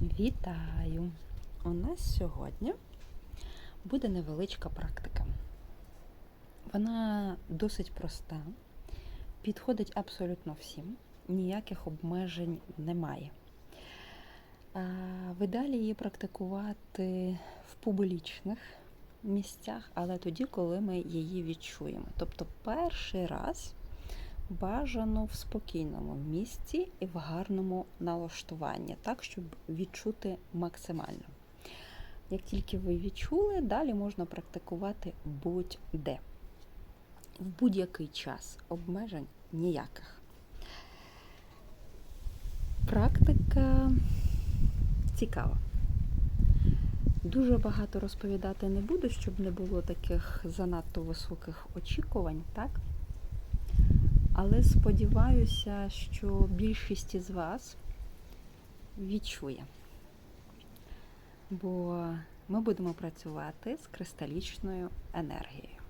Вітаю! У нас сьогодні буде невеличка практика. Вона досить проста, підходить абсолютно всім, ніяких обмежень немає. Ви далі її практикувати в публічних місцях, але тоді, коли ми її відчуємо. Тобто перший раз бажано в спокійному місці і в гарному налаштуванні, так, щоб відчути максимально. Як тільки ви відчули, далі можна практикувати будь-де. В будь-який час обмежень ніяких. Практика цікава. Дуже багато розповідати не буду, щоб не було таких занадто високих очікувань, так? Але сподіваюся, що більшість із вас відчує. Бо ми будемо працювати з кристалічною енергією.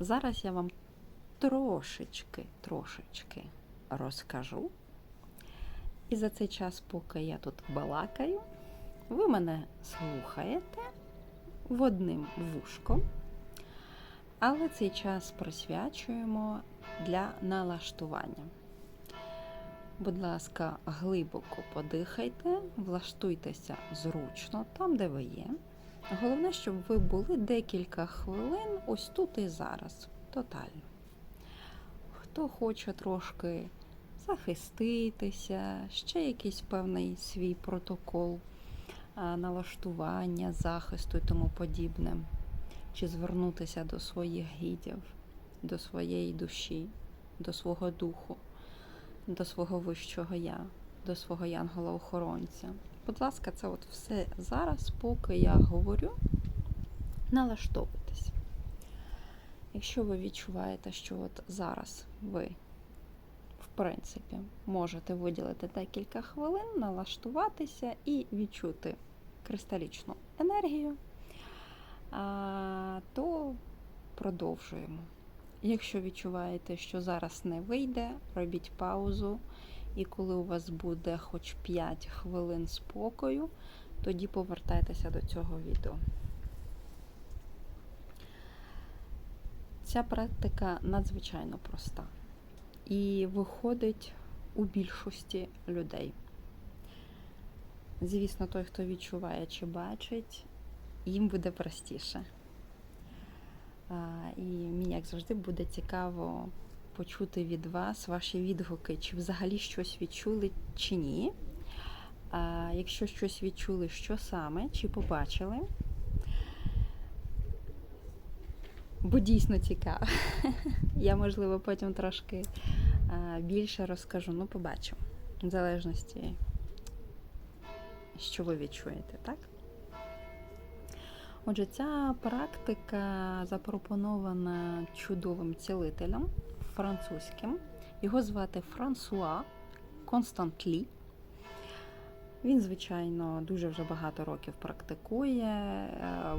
Зараз я вам трошечки, трошечки розкажу. І за цей час, поки я тут балакаю, ви мене слухаєте в одним вушком. Але цей час присвячуємо для налаштування. Будь ласка, глибоко подихайте, влаштуйтеся зручно там, де ви є. Головне, щоб ви були декілька хвилин ось тут і зараз, тотально. Хто хоче трошки захиститися, ще якийсь певний свій протокол налаштування, захисту і тому подібне чи звернутися до своїх гідів, до своєї душі, до свого духу, до свого вищого я, до свого янгола-охоронця. Будь ласка, це от все зараз, поки я говорю, налаштовуйтесь. Якщо ви відчуваєте, що от зараз ви, в принципі, можете виділити декілька хвилин, налаштуватися і відчути кристалічну енергію то продовжуємо. Якщо відчуваєте, що зараз не вийде, робіть паузу, і коли у вас буде хоч 5 хвилин спокою, тоді повертайтеся до цього відео. Ця практика надзвичайно проста і виходить у більшості людей. Звісно, той, хто відчуває чи бачить, їм буде простіше. І мені, як завжди, буде цікаво почути від вас ваші відгуки, чи взагалі щось відчули, чи ні. А Якщо щось відчули, що саме, чи побачили. Бо дійсно цікаво. Я, можливо, потім трошки більше розкажу, ну, побачимо. В залежності, що ви відчуєте, так? Отже, ця практика запропонована чудовим цілителем французьким. Його звати Франсуа Константлі. Він, звичайно, дуже вже багато років практикує. Е,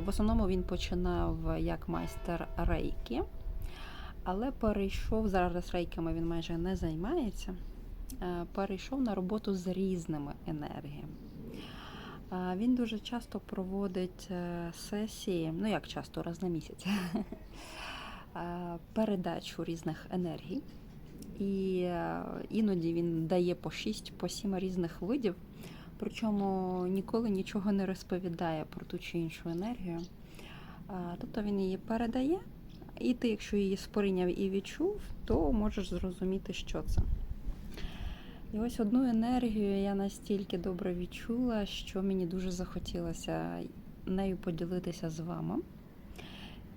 в основному він починав як майстер рейки, але перейшов, зараз рейками він майже не займається, е, перейшов на роботу з різними енергіями. Він дуже часто проводить е, сесії, ну як часто, раз на місяць, передачу різних енергій. І е, іноді він дає по 6 по 7 різних видів, причому ніколи нічого не розповідає про ту чи іншу енергію. Тобто він її передає, і ти, якщо її сприйняв і відчув, то можеш зрозуміти, що це. І ось одну енергію я настільки добре відчула, що мені дуже захотілося нею поділитися з вами.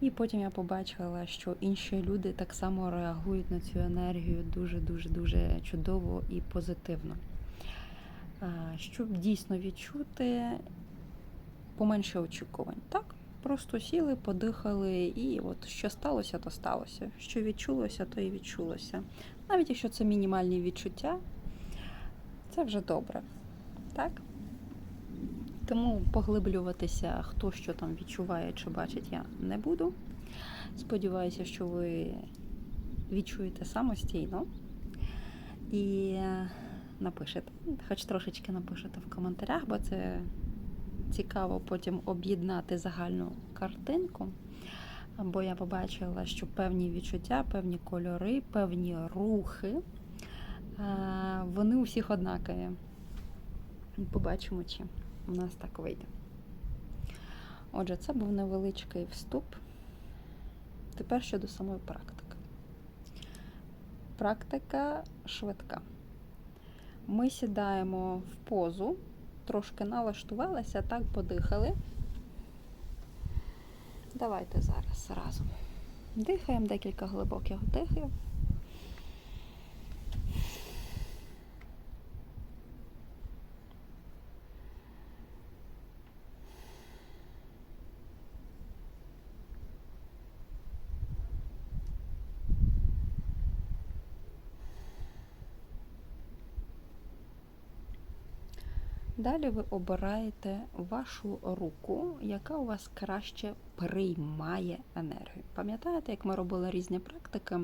І потім я побачила, що інші люди так само реагують на цю енергію дуже-дуже-дуже чудово і позитивно. Щоб дійсно відчути поменше очікувань. Так? Просто сіли, подихали, і от що сталося, то сталося. Що відчулося, то і відчулося. Навіть якщо це мінімальні відчуття. Це вже добре. Так? Тому поглиблюватися, хто що там відчуває чи бачить, я не буду. Сподіваюся, що ви відчуєте самостійно. І напишете. Хоч трошечки напишете в коментарях, бо це цікаво потім об'єднати загальну картинку. Бо я побачила, що певні відчуття, певні кольори, певні рухи, вони у всіх однакові. Побачимо, чи у нас так вийде. Отже, це був невеличкий вступ. Тепер щодо самої практики. Практика швидка. Ми сідаємо в позу, трошки налаштувалися, так подихали. Давайте зараз разом. Дихаємо декілька глибоких вдихів. Далі ви обираєте вашу руку, яка у вас краще приймає енергію. Пам'ятаєте, як ми робили різні практики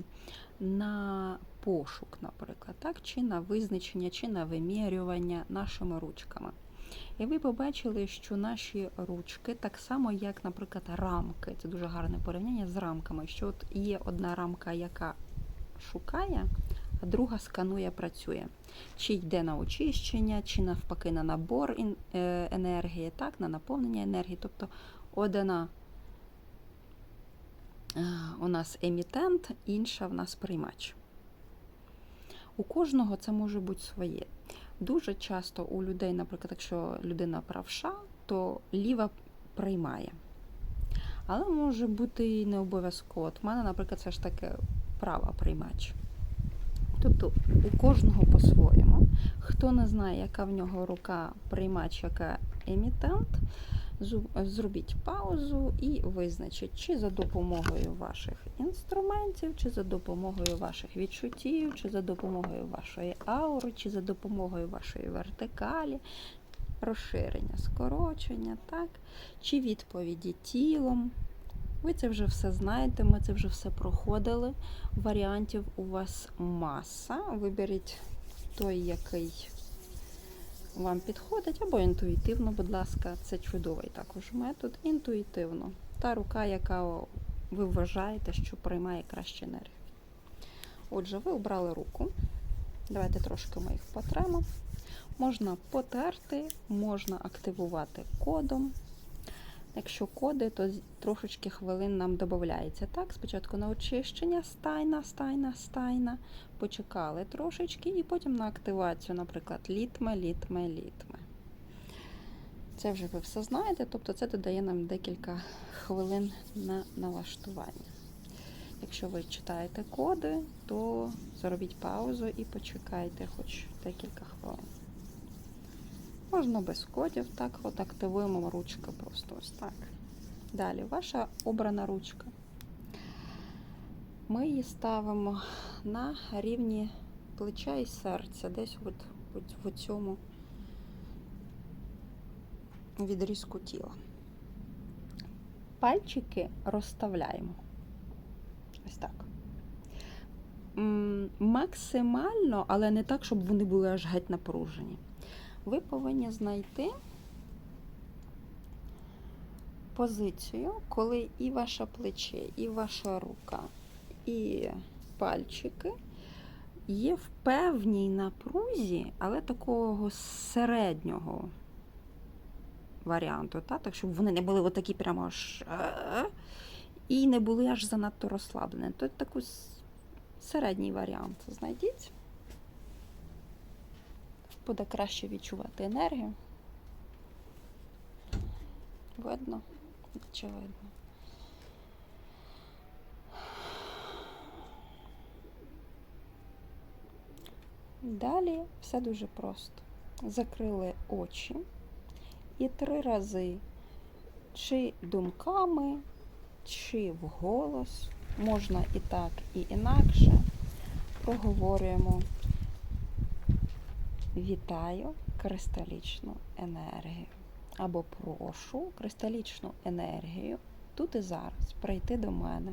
на пошук, наприклад, так? чи на визначення, чи на вимірювання нашими ручками. І ви побачили, що наші ручки, так само, як, наприклад, рамки, це дуже гарне порівняння з рамками, що от є одна рамка, яка шукає, друга сканує, працює. Чи йде на очищення, чи навпаки на набор е, енергії, так, на наповнення енергії. Тобто одна е, у нас емітент, інша в нас приймач. У кожного це може бути своє. Дуже часто у людей, наприклад, якщо людина правша, то ліва приймає. Але може бути і не обов'язково. От в мене, наприклад, все ж таки права приймач. Тобто у кожного по-своєму. Хто не знає, яка в нього рука приймач, яка емітент, зробіть паузу і визначіть, чи за допомогою ваших інструментів, чи за допомогою ваших відчуттів, чи за допомогою вашої аури, чи за допомогою вашої вертикалі, розширення, скорочення, так? чи відповіді тілом. Ви це вже все знаєте, ми це вже все проходили. Варіантів у вас маса. Виберіть той, який вам підходить, або інтуїтивно, будь ласка, це чудовий також метод. Інтуїтивно. Та рука, яка ви вважаєте, що приймає краще енергію. Отже, ви обрали руку. Давайте трошки ми їх потремо. Можна потерти, можна активувати кодом. Якщо коди, то трошечки хвилин нам додається. Так, спочатку на очищення стайна, стайна, стайна. Почекали трошечки, і потім на активацію, наприклад, літме, літме, літме. Це вже ви все знаєте, тобто це додає нам декілька хвилин на налаштування. Якщо ви читаєте коди, то зробіть паузу і почекайте хоч декілька хвилин. Можна без кодів, так, от активуємо ручку просто ось так. Далі, ваша обрана ручка. Ми її ставимо на рівні плеча і серця, десь от, от в цьому відрізку тіла. Пальчики розставляємо. Ось так. Максимально, але не так, щоб вони були аж геть напружені ви повинні знайти позицію, коли і ваше плече, і ваша рука, і пальчики є в певній напрузі, але такого середнього варіанту, та? так щоб вони не були отакі прямо аж і не були аж занадто розслаблені. Тут такий середній варіант знайдіть буде краще відчувати енергію. Видно? Очевидно. Далі все дуже просто. Закрили очі і три рази чи думками, чи вголос, можна і так, і інакше, проговорюємо Вітаю кристалічну енергію. Або прошу кристалічну енергію тут і зараз прийти до мене.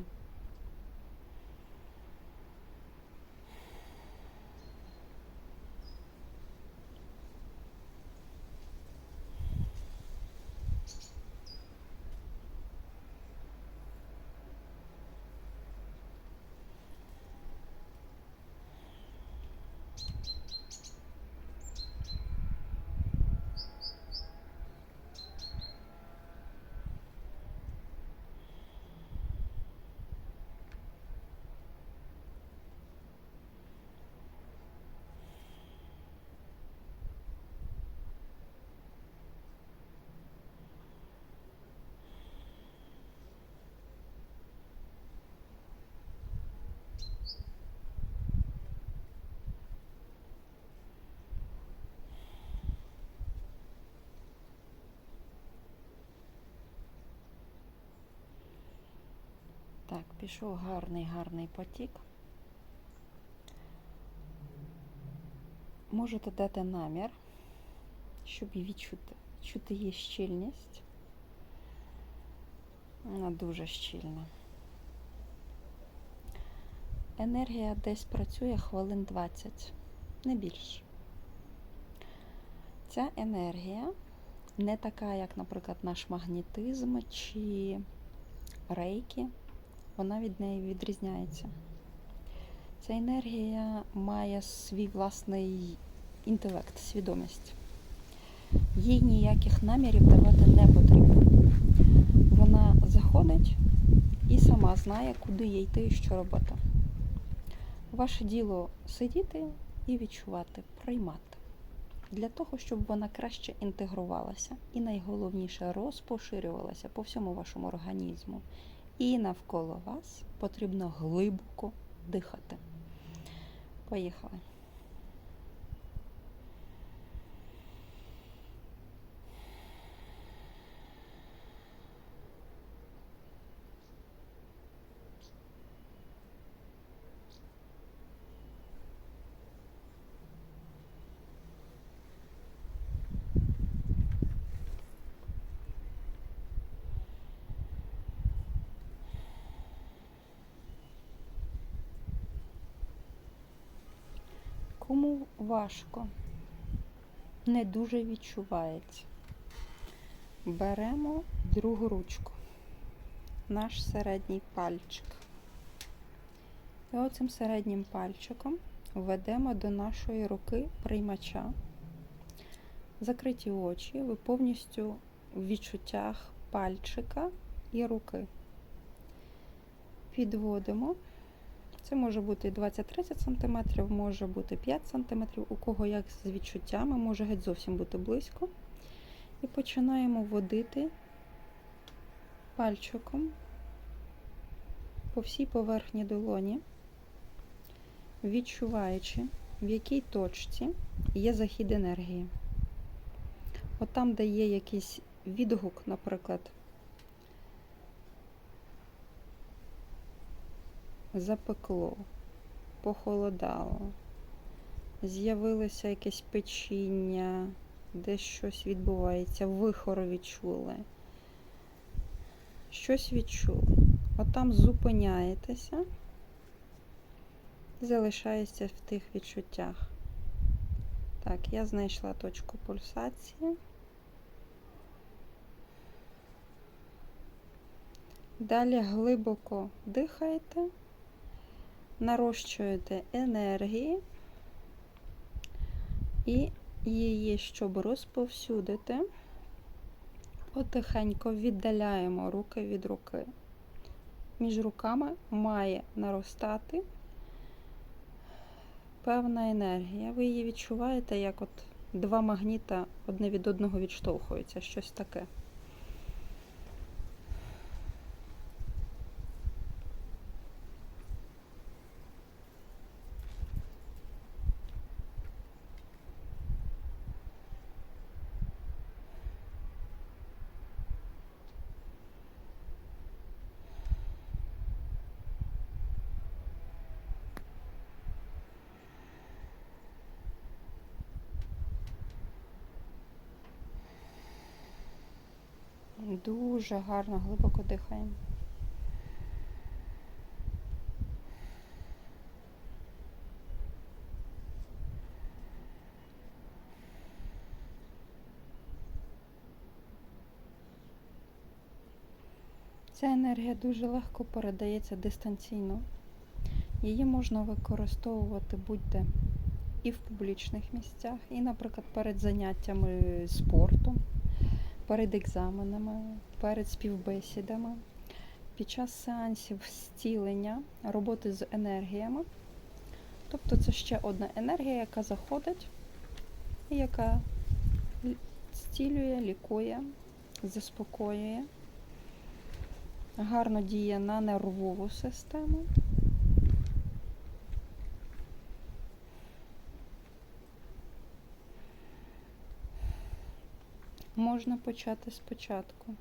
Так, пішов гарний, гарний потік. Можете дати намір, щоб її відчути. Чути її щільність. Вона дуже щільна. Енергія десь працює хвилин 20, не більше. Ця енергія не така, як, наприклад, наш магнетизм чи рейки вона від неї відрізняється. Ця енергія має свій власний інтелект, свідомість. Їй ніяких намірів давати не потрібно. Вона заходить і сама знає, куди їй йти і що робити. Ваше діло сидіти і відчувати, приймати. Для того, щоб вона краще інтегрувалася і найголовніше розпоширювалася по всьому вашому організму. І навколо вас потрібно глибоко дихати. Поїхали. Кому важко, не дуже відчувається. Беремо другу ручку, наш середній пальчик. І оцим середнім пальчиком введемо до нашої руки приймача. Закриті очі, ви повністю в відчуттях пальчика і руки. Підводимо. Це може бути 20-30 см, може бути 5 см, у кого як з відчуттями, може геть зовсім бути близько. І починаємо водити пальчиком по всій поверхні долоні, відчуваючи, в якій точці є захід енергії. От там, де є якийсь відгук, наприклад, запекло, похолодало, з'явилося якесь печіння, десь щось відбувається, вихор відчули. Щось відчули. Отам зупиняєтеся і залишаєтеся в тих відчуттях. Так, я знайшла точку пульсації. Далі глибоко дихаєте нарощуєте енергії і її, щоб розповсюдити, потихеньку віддаляємо руки від руки. Між руками має наростати певна енергія. Ви її відчуваєте, як от два магніта одне від одного відштовхуються, щось таке. Дуже гарно, глибоко дихаємо. Ця енергія дуже легко передається дистанційно. Її можна використовувати будь-де і в публічних місцях, і, наприклад, перед заняттями спорту, перед екзаменами, перед співбесідами, під час сеансів зцілення, роботи з енергіями. Тобто це ще одна енергія, яка заходить і яка зцілює, лікує, заспокоює, гарно діє на нервову систему. Можна почати спочатку,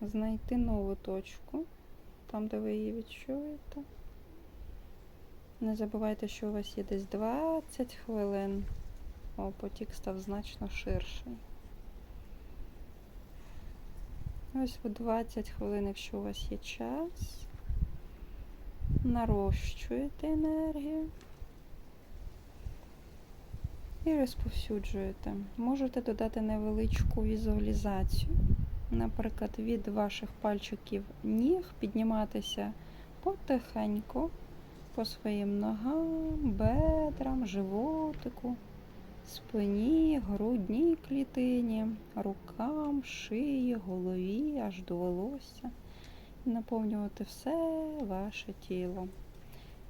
знайти нову точку, там, де ви її відчуєте. Не забувайте, що у вас є десь 20 хвилин. О, потік став значно ширший. Ось в 20 хвилин, якщо у вас є час, нарощуєте енергію і розповсюджуєте. Можете додати невеличку візуалізацію, наприклад, від ваших пальчиків ніг підніматися потихеньку по своїм ногам, бедрам, животику, спині, грудній клітині, рукам, шиї, голові, аж до волосся. Наповнювати все ваше тіло.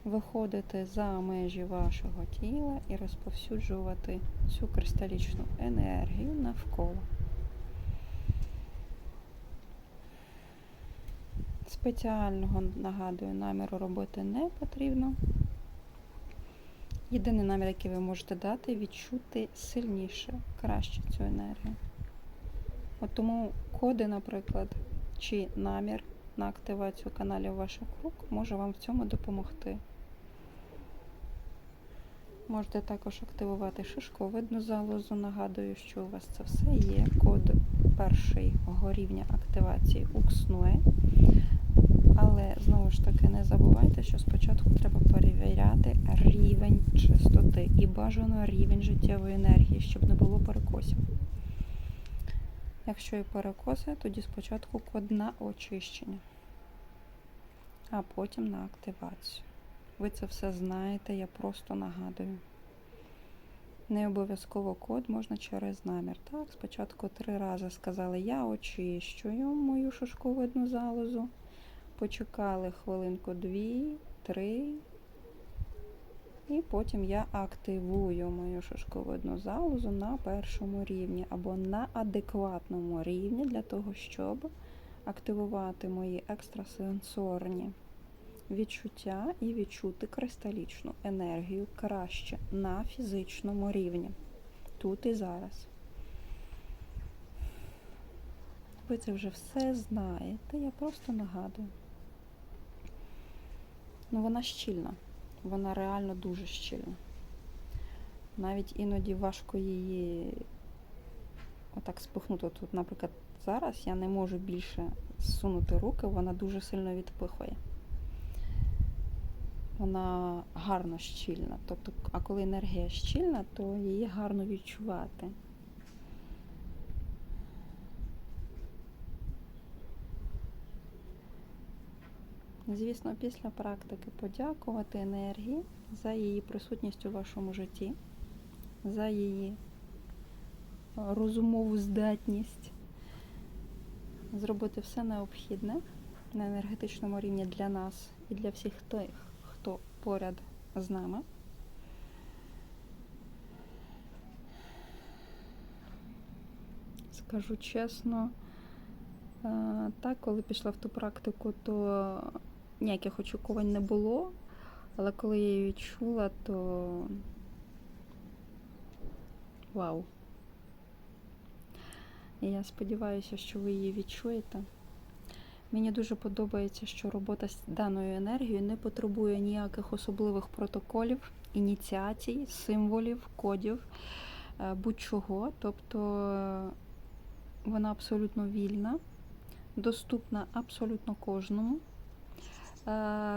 Виходити за межі вашого тіла і розповсюджувати цю кристалічну енергію навколо. Спеціального нагадую наміру робити не потрібно. Єдиний намір, який ви можете дати, відчути сильніше, краще цю енергію. От тому коди, наприклад, чи намір на активацію каналів ваших рук може вам в цьому допомогти. Можете також активувати шишковидну залозу. Нагадую, що у вас це все є. Код першого рівня активації укснує. Але знову ж таки не забувайте, що спочатку треба перевіряти рівень чистоти і бажано рівень життєвої енергії, щоб не було перекосів. Якщо є перекоси, тоді спочатку код на очищення, а потім на активацію. Ви це все знаєте, я просто нагадую. Не обов'язково код можна через намір. Так, спочатку три рази сказали, я очищую мою шишковидну залозу. Почекали хвилинку дві, три. І потім я активую мою шишковидну залозу на першому рівні або на адекватному рівні для того, щоб активувати мої екстрасенсорні відчуття і відчути кристалічну енергію краще на фізичному рівні. Тут і зараз. Ви це вже все знаєте, я просто нагадую. Ну, вона щільна, вона реально дуже щільна. Навіть іноді важко її отак спихнути. Тут, наприклад, зараз я не можу більше зсунути руки, вона дуже сильно відпихує. Вона гарно щільна. Тобто, а коли енергія щільна, то її гарно відчувати. Звісно, після практики подякувати енергії за її присутність у вашому житті, за її розумову здатність, зробити все необхідне на енергетичному рівні для нас і для всіх тих, хто поряд з нами. Скажу чесно, е, так, коли пішла в ту практику, то ніяких очікувань не було, але коли я її відчула, то вау. Я сподіваюся, що ви її відчуєте. Мені дуже подобається, що робота з даною енергією не потребує ніяких особливих протоколів, ініціацій, символів, кодів, е, будь-чого. Тобто е, вона абсолютно вільна, доступна абсолютно кожному,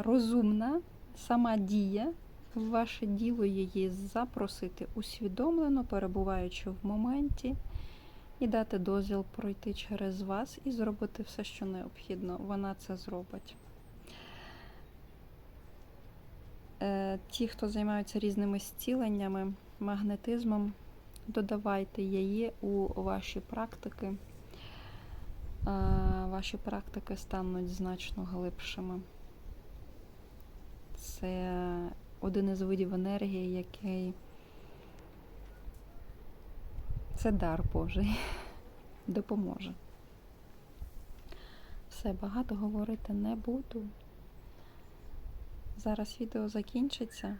розумна, сама діє. Ваше діло її запросити усвідомлено, перебуваючи в моменті і дати дозвіл пройти через вас і зробити все, що необхідно. Вона це зробить. Е, Ті, хто займаються різними зціленнями, магнетизмом. Додавайте її у ваші практики. Е, Ваші практики стануть значно глибшими. Це один із видів енергії, який це дар Божий. Допоможе. Все, багато говорити не буду. Зараз відео закінчиться.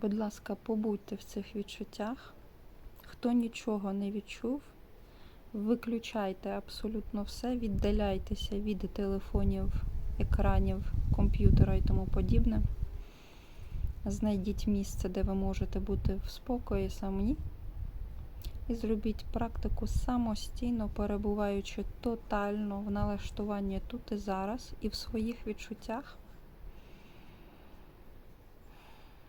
Будь ласка, побудьте в цих відчуттях. Хто нічого не відчув, виключайте абсолютно все, віддаляйтеся від телефонів, екранів, комп'ютера і тому подібне. Знайдіть місце, де ви можете бути в спокої самі. І зробіть практику самостійно, перебуваючи тотально в налаштуванні тут і зараз, і в своїх відчуттях.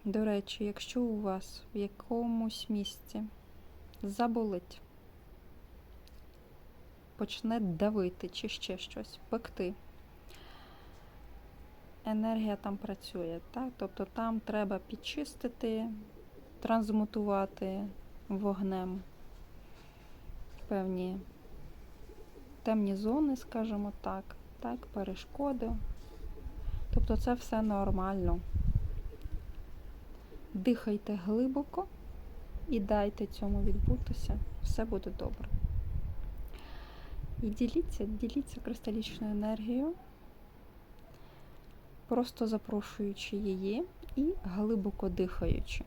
До речі, якщо у вас в якомусь місці заболить, почне давити чи ще щось, пекти, енергія там працює, так? Тобто там треба підчистити, трансмутувати вогнем певні темні зони, скажімо так, так, перешкоди. Тобто це все нормально. Дихайте глибоко і дайте цьому відбутися. Все буде добре. І діліться, діліться кристалічною енергією, просто запрошуючи її і глибоко дихаючи,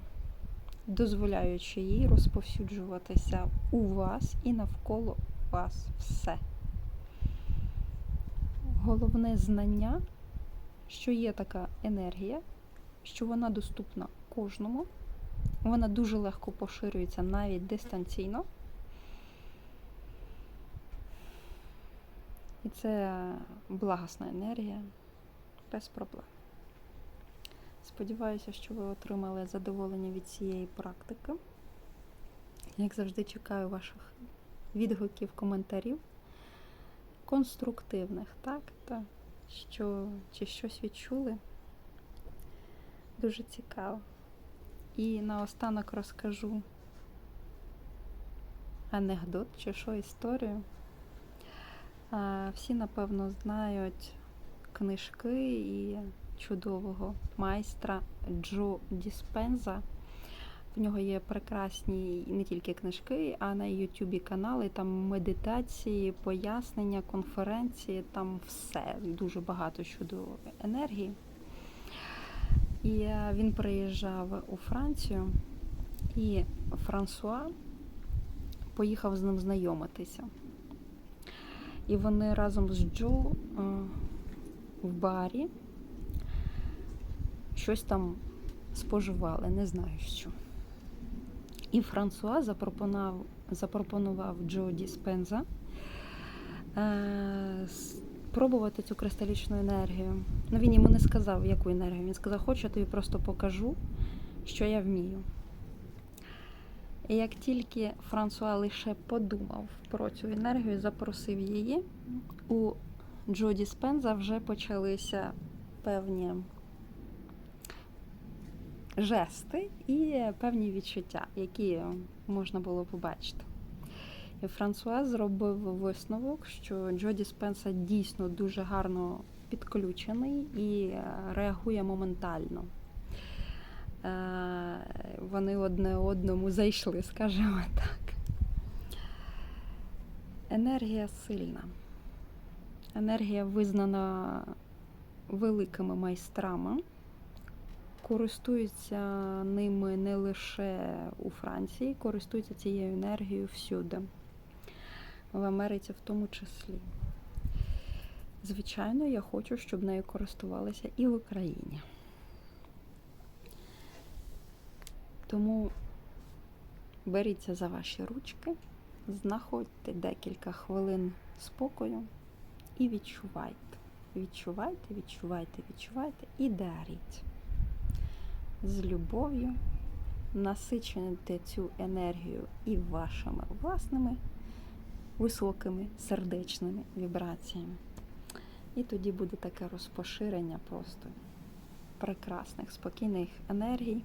дозволяючи їй розповсюджуватися у вас і навколо вас все. Головне знання, що є така енергія, що вона доступна кожному. Вона дуже легко поширюється навіть дистанційно. І це благосна енергія без проблем. Сподіваюся, що ви отримали задоволення від цієї практики. Як завжди, чекаю ваших відгуків, коментарів, конструктивних, так? Та, що, чи щось відчули. Дуже цікаво. І наостанок розкажу анекдот чи що історію. Всі, напевно, знають книжки і чудового майстра Джо Діспенза. В нього є прекрасні не тільки книжки, а на Ютубі канали, там медитації, пояснення, конференції, там все дуже багато щодо енергії. І е, він приїжджав у Францію, і Франсуа поїхав з ним знайомитися. І вони разом з Джо е, в барі щось там споживали, не знаю що. І Франсуа запропонував запропонував Джо Діспенза е, пробувати цю кристалічну енергію. Ну він йому не сказав, яку енергію. Він сказав, хочу, я тобі просто покажу, що я вмію. І як тільки Франсуа лише подумав про цю енергію, запросив її, у Джо Діспенза вже почалися певні жести і певні відчуття, які можна було побачити. І Франсуа зробив висновок, що Джоді Спенса дійсно дуже гарно підключений і реагує моментально. Е, вони одне одному зайшли, скажімо так. Енергія сильна. Енергія визнана великими майстрами користуються ними не лише у Франції, користуються цією енергією всюди, в Америці в тому числі. Звичайно, я хочу, щоб нею користувалися і в Україні. Тому беріться за ваші ручки, знаходьте декілька хвилин спокою і відчувайте. Відчувайте, відчувайте, відчувайте і даріть з любов'ю, насичуйте цю енергію і вашими власними високими сердечними вібраціями. І тоді буде таке розпоширення просто прекрасних, спокійних енергій,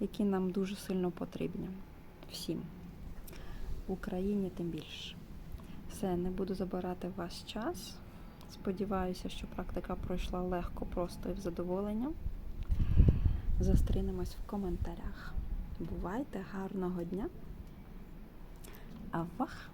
які нам дуже сильно потрібні. Всім. В Україні тим більше. Все, не буду забирати ваш час. Сподіваюся, що практика пройшла легко, просто і в задоволення. Зустрінемось в коментарях. Бувайте, гарного дня! Авах!